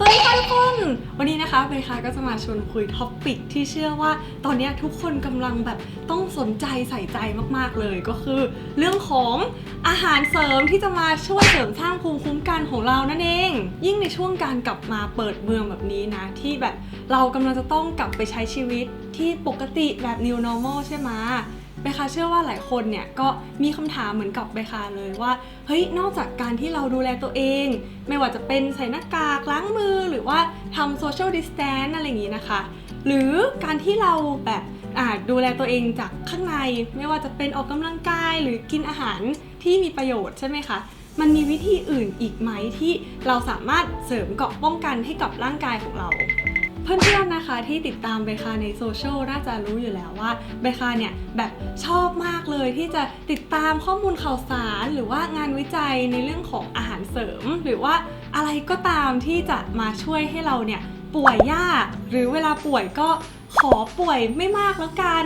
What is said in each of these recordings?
สวัสดีค่ะทุกคน วันนี้นะคะเบคาก็จะมาชวนคุยท็อปปิกที่เชื่อว่าตอนนี้ทุกคนกำลังแบบต้องสนใจใส่ใจมากๆเลยก็คือ เรื่องของอาหารเสริมที่จะมาช่วยเสริมสร้างภูมิคุ้มกันของเรานั่นเอง ยิ่งในช่วงการกลับมาเปิดเมืองแบบนี้นะ ที่แบบเรากำลังจะต้องกลับไปใช้ชีวิตที่ปกติแบบ new normal ใช่ไหม เบคาเชื่อว่าหลายคนเนี่ยก็มีคำถามเหมือนกับเบคาเลยว่า เฮ้ย นอกจากการที่เราดูแลตัวเอง ไม่ว่าจะเป็นใส่หน้ากากล้างมือหรือว่าทำโซเชียลดิสแตนอะไรอย่างนี้นะคะ หรือการที่เราแบบอ่าดูแลตัวเองจากข้างใน ไม่ว่าจะเป็นออกกำลังกายหรือกินอาหารที่มีประโยชน์ใช่ไหมคะมันมีวิธีอื่นอีกไหมที่เราสามารถเสริมเกราะป้องกันให้กับร่างกายของเรา เพื่อนๆนะคะที่ติดตามเบคาในโซเชียลน่าจะรู้อยู่แล้วว่าเบคาเนี่ยแบบชอบมากเลยที่จะติดตามข้อมูลข่าวสาร หรือว่างานวิจัยในเรื่องของอาหารเสริม หรือว่าอะไรก็ตามที่จะมาช่วยให้เราเนี่ยป่วยยาก หรือเวลาป่วยก็ขอป่วยไม่มากแล้วกัน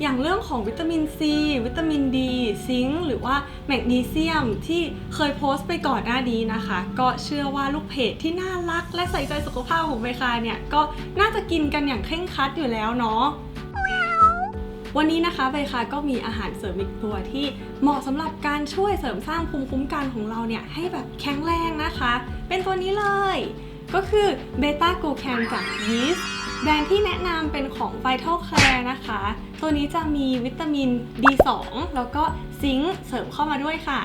อย่างเรื่องของวิตามินซีวิตามินดีซิงค์หรือว่าแมกนีเซียมที่เคยโพสต์ไปก่อนหน้านี้นะคะ ก็เชื่อว่าลูกเพจที่น่ารัก และใส่ใจสุขภาพของเบคาเนี่ย ก็น่าจะกินกันอย่างเคร่งครัดอยู่แล้วเนาะวันนี้นะคะเบคาก็มีอาหารเสริมอีกตัวที่เหมาะสำหรับการช่วยเสริมสร้างภูมิคุ้มกันของเราเนี่ยให้แบบแข็งแรงนะคะ เป็นตัวนี้เลย ก็คือเบต้า o ูแคนจากยีสต์ แบรนด์ที่แนะนำเป็นของ Vital Care นะคะ ตัวนี้จะมีวิตามิน B2 แล้วก็ซิงค์เสริมเข้ามาด้วยค่ะ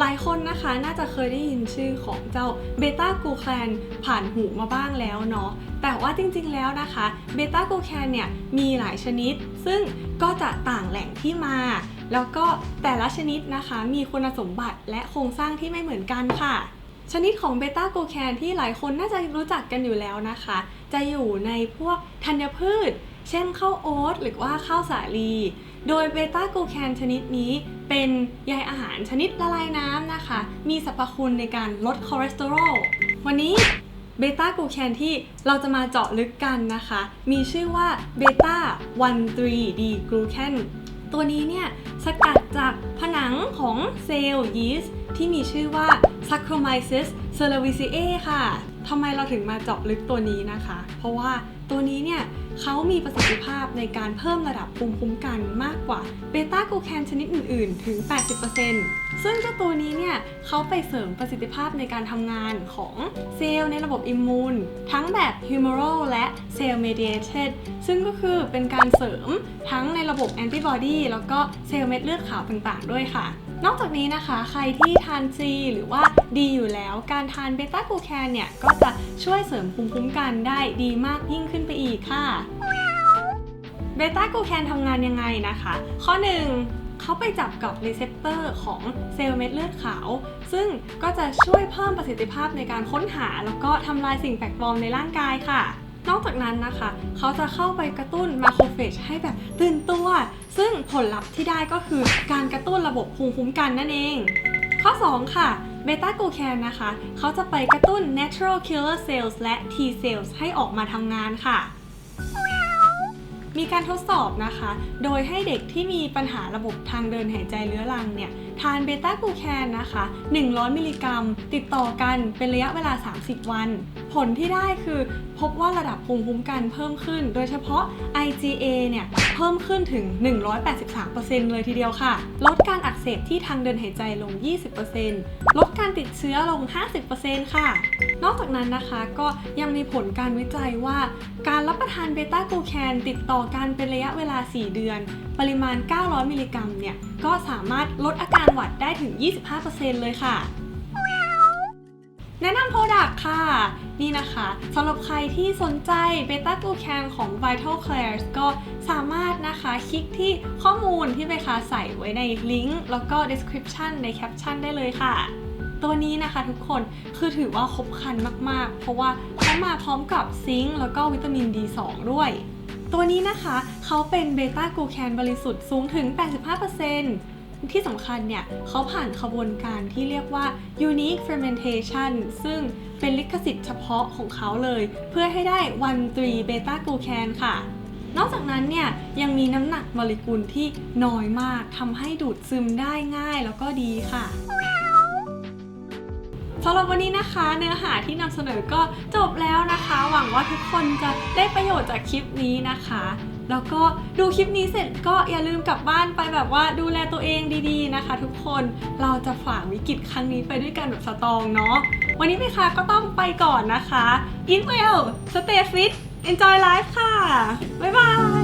หลายคนนะคะน่าจะเคยได้ยินชื่อของเจ้าเบต้า o ูแคนผ่านหูมาบ้างแล้วเนาะ แต่ว่าจริงๆแล้วนะคะเบต้า o ูแคนเนี่ยมีหลายชนิด ซึ่งก็จะต่างแหล่งที่มา แล้วก็แต่ละชนิดนะคะมีคุณสมบัติและโครงสร้างที่ไม่เหมือนกันค่ะ ชนิดของเบต้า o ูแคนที่หลายคนน่าจะรู้จักกันอยู่แล้วนะคะ จะอยู่ในพวกธัญพืช เช่นข้าวโอ๊ตหรือว่าข้าวสาลี โดยเบต้า o ูแคนชนิดนี้เป็นใยอาหารชนิดละลายน้ำนะคะ มีสรรพคุณในการลดคอเลสเตอรอล วันนี้เบต้ากูแคนที่เราจะมาเจาะลึกกันนะคะ มีชื่อว่าเบต้า 1,3 D กลูแคนตัวนี้เนี่ยสกัดจากผนังของเซลล์ยีสต์ ที่มีชื่อว่า Saccharomyces cerevisiae ค่ะทำไมเราถึงมาเจาะลึกตัวนี้นะคะ เพราะว่าตัวนี้เนี่ยเขามีประสิทธิภาพในการเพิ่มระดับภูมิคุ้มกันมากกว่าเบต้ากลูแคนชนิดอื่น ๆ ถึง 80%ซึ่งเจ้าตัวนี้เนี่ยเขาไปเสริมประสิทธิภาพในการทำงานของเซลล์ในระบบอิมมูนทั้งแบบ humoral และ cell mediated ซึ่งก็คือเป็นการเสริมทั้งในระบบแอนติบอดีแล้วก็เซลล์เม็ดเลือดขาวต่าง ๆ ด้วยค่ะ นอกจากนี้นะคะใครที่ทานซีหรือว่าดีอยู่แล้ว การทานเบต้ากูแคนเนี่ย ก็จะช่วยเสริมภูมิคุ้มกันได้ดีมากยิ่งขึ้นไปอีกค่ะเบต้ากูแคนทำงานยังไงนะคะ ข้อ 1เขาไปจับกับรีเซพเตอร์ของเซลล์เม็ดเลือดขาว ซึ่งก็จะช่วยเพิ่มประสิทธิภาพในการค้นหา แล้วก็ทำลายสิ่งแปลกปลอมในร่างกายค่ะ นอกจากนั้นนะคะ เขาจะเข้าไปกระตุ้นมาโครเฟจให้แบบตื่นตัว ซึ่งผลลัพธ์ที่ได้ก็คือการกระตุ้นระบบภูมิคุ้มกันนั่นเอง ข้อ 2 ค่ะเบต้ากลูแคนนะคะ เขาจะไปกระตุ้น natural killer cells และ T cells ให้ออกมาทำงานค่ะ มีการทดสอบนะคะ โดยให้เด็กที่มีปัญหาระบบทางเดินหายใจเรื้อรังเนี่ยทานเบต้ากูแคนนะคะ 100 มิลลิกรัม ติดต่อกันเป็นระยะเวลา 30 วัน ผลที่ได้คือพบว่าระดับภูมิคุ้มกันเพิ่มขึ้น โดยเฉพาะ IgA เนี่ยเพิ่มขึ้นถึง 183%เลยทีเดียวค่ะ ลดการอักเสบที่ทางเดินหายใจลง 20%ลดการติดเชื้อลง 50%ค่ะ นอกจากนั้นนะคะก็ยังมีผลการวิจัยว่า การรับประทานเบต้ากูแคนติดต่อกันเป็นระยะเวลา 4 เดือน ปริมาณ 900 มิลลิกรัมเนี่ยก็สามารถลดอาการหวัดได้ถึง 25%เลยค่ะ แนะนำโปรดักต์ค่ะ นี่นะคะสำหรับใครที่สนใจเบต้ากลูแคนของ Vital Clares ก็สามารถนะคะคลิกที่ข้อมูลที่เบคาใส่ไว้ในลิงก์แล้วก็ description ในแคปชั่นได้เลยค่ะตัวนี้นะคะทุกคนคือถือว่าครบครันมาก ๆ เพราะว่าเขามาพร้อมกับซิงค์แล้วก็วิตามิน D2 ด้วย ตัวนี้นะคะเขาเป็นเบต้ากูแคนบริสุทธิ์สูงถึง 85%ที่สำคัญเนี่ยเขาผ่านขบวนการที่เรียกว่า unique fermentation ซึ่งเป็นลิขสิทธิ์เฉพาะของเขาเลย เพื่อให้ได้ 1,3เบต้ากลูแคนค่ะนอกจากนั้นเนี่ยยังมีน้ำหนักโมเลกุลที่น้อยมากทำให้ดูดซึมได้ง่ายแล้วก็ดีค่ะ สำหรับวันนี้นะคะเนื้อหาที่นำเสนอก็จบแล้วนะคะ หวังว่าทุกคนจะได้ประโยชน์จากคลิปนี้นะคะ แล้วก็ดูคลิปนี้เสร็จก็อย่าลืมกลับบ้านไปแบบว่าดูแลตัวเองดีๆนะคะ ทุกคนเราจะฝ่าวิกฤตครั้งนี้ไปด้วยกันแบบสตองเนาะวันนี้พี่คะก็ต้องไปก่อนนะคะ Eat well stay fit enjoy life ค่ะ บ๊ายบาย